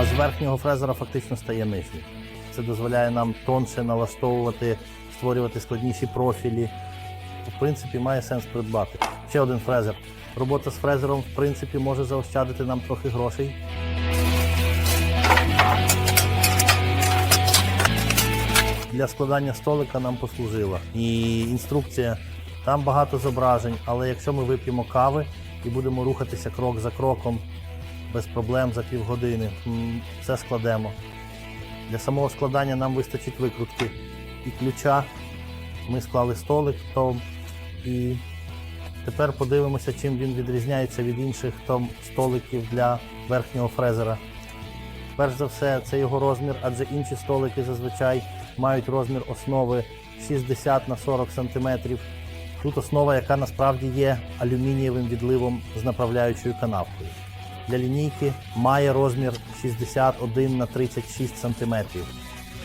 з верхнього фрезера фактично стає нижній. Це дозволяє нам тонше налаштовувати, створювати складніші профілі. В принципі, має сенс придбати. Ще один фрезер. Робота з фрезером, в принципі, може заощадити нам трохи грошей. Для складання столика нам послужила. І інструкція, там багато зображень, але якщо ми вип'ємо кави і будемо рухатися крок за кроком без проблем за півгодини, все складемо. Для самого складання нам вистачить викрутки і ключа. Ми склали столик то, і тепер подивимося, чим він відрізняється від інших там, столиків для верхнього фрезера. Перш за все, це його розмір, адже інші столики зазвичай мають розмір основи 60 на 40 см. Тут основа, яка насправді є алюмінієвим відливом з направляючою канавкою. Для лінійки має розмір 61 на 36 см.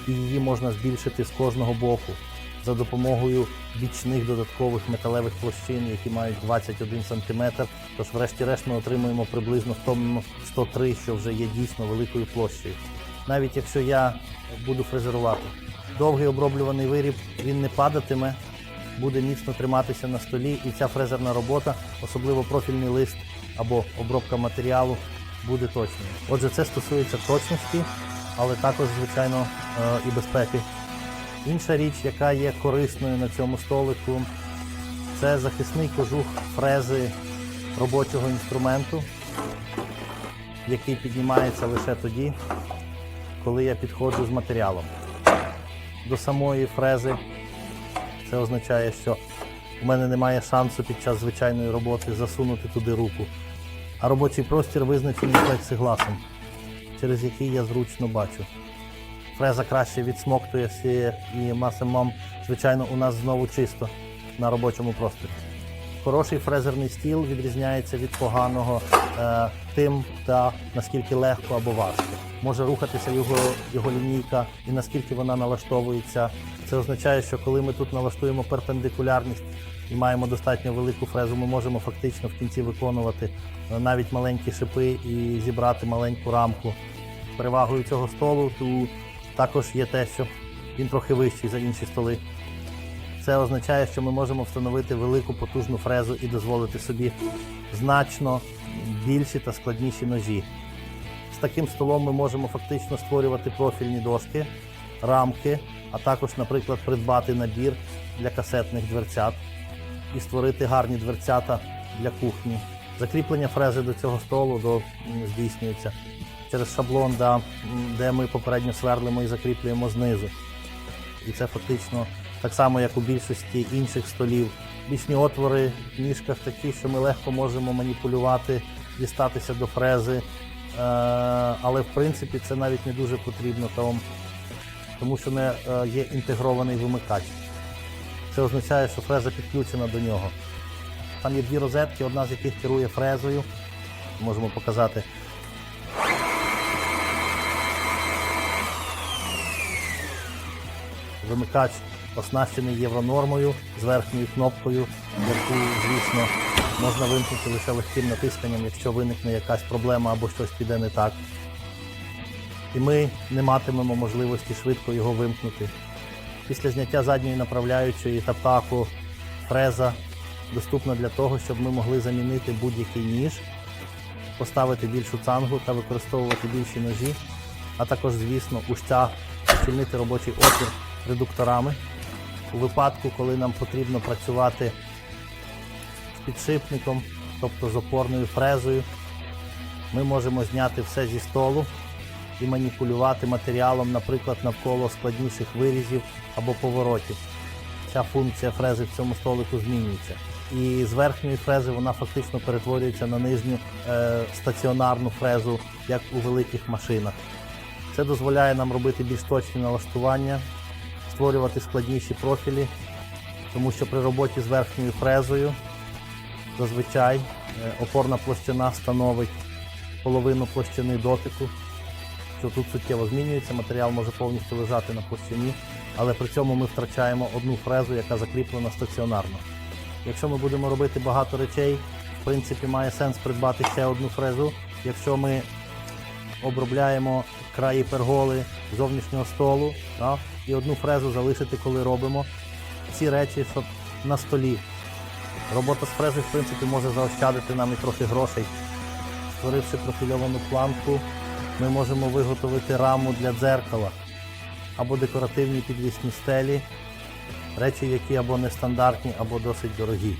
І її можна збільшити з кожного боку за допомогою бічних додаткових металевих площин, які мають 21 см. Тож, врешті-решт, ми отримуємо приблизно в тому 103, що вже є дійсно великою площею. Навіть якщо я буду фрезерувати. Довгий оброблюваний виріб він не падатиме, буде міцно триматися на столі, і ця фрезерна робота, особливо профільний лист або обробка матеріалу, буде точною. Отже, це стосується точності, але також, звичайно, е, і безпеки. Інша річ, яка є корисною на цьому столику, це захисний кожух фрези робочого інструменту, який піднімається лише тоді, коли я підходжу з матеріалом. До самої фрези це означає, що у мене немає шансу під час звичайної роботи засунути туди руку. А робочий простір визначений плексигласом, через який я зручно бачу. Фреза краще відсмоктує всі і масимум, звичайно, у нас знову чисто на робочому просторі. Хороший фрезерний стіл відрізняється від поганого е, тим, та наскільки легко або важко. Може рухатися його, його лінійка і наскільки вона налаштовується. Це означає, що коли ми тут налаштуємо перпендикулярність і маємо достатньо велику фрезу, ми можемо фактично в кінці виконувати е, навіть маленькі шипи і зібрати маленьку рамку. Перевагою цього столу тут також є те, що він трохи вищий за інші столи. Це означає, що ми можемо встановити велику потужну фрезу і дозволити собі значно більші та складніші ножі. З таким столом ми можемо фактично створювати профільні дошки, рамки, а також, наприклад, придбати набір для касетних дверцят і створити гарні дверцята для кухні. Закріплення фрези до цього столу до, здійснюється через шаблон, де ми попередньо сверлимо і закріплюємо знизу. І це фактично так само, як у більшості інших столів. Бічні отвори в ніжках такі, що ми легко можемо маніпулювати, дістатися до фрези. Е, але в принципі це навіть не дуже потрібно, тому, що не е, є інтегрований вимикач. Це означає, що фреза підключена до нього. Там є дві розетки, одна з яких керує фрезою. Можемо показати. Вимикач оснащений євронормою з верхньою кнопкою, яку, звісно, можна вимкнути лише легким натисканням, якщо виникне якась проблема або щось піде не так. І ми не матимемо можливості швидко його вимкнути. Після зняття задньої направляючої та птаху фреза доступна для того, щоб ми могли замінити будь-який ніж, поставити більшу цангу та використовувати більші ножі, а також, звісно, уща щільнити робочий отвір редукторами. У випадку, коли нам потрібно працювати з підшипником, тобто з опорною фрезою, ми можемо зняти все зі столу і маніпулювати матеріалом, наприклад, навколо складніших вирізів або поворотів. Ця функція фрези в цьому столику змінюється. І з верхньої фрези вона фактично перетворюється на нижню е, стаціонарну фрезу, як у великих машинах. Це дозволяє нам робити більш точні налаштування, створювати складніші профілі, тому що при роботі з верхньою фрезою зазвичай е, опорна площина становить половину площини дотику, що тут суттєво змінюється, матеріал може повністю лежати на площині, але при цьому ми втрачаємо одну фрезу, яка закріплена стаціонарно. Якщо ми будемо робити багато речей, в принципі, має сенс придбати ще одну фрезу. Якщо ми обробляємо краї перголи зовнішнього столу да, і одну фрезу залишити, коли робимо ці речі, на столі. Робота з фрезою, в принципі, може заощадити нам і трохи грошей. Створивши профільовану планку, ми можемо виготовити раму для дзеркала або декоративні підвісні стелі, речі, які або нестандартні, або досить дорогі.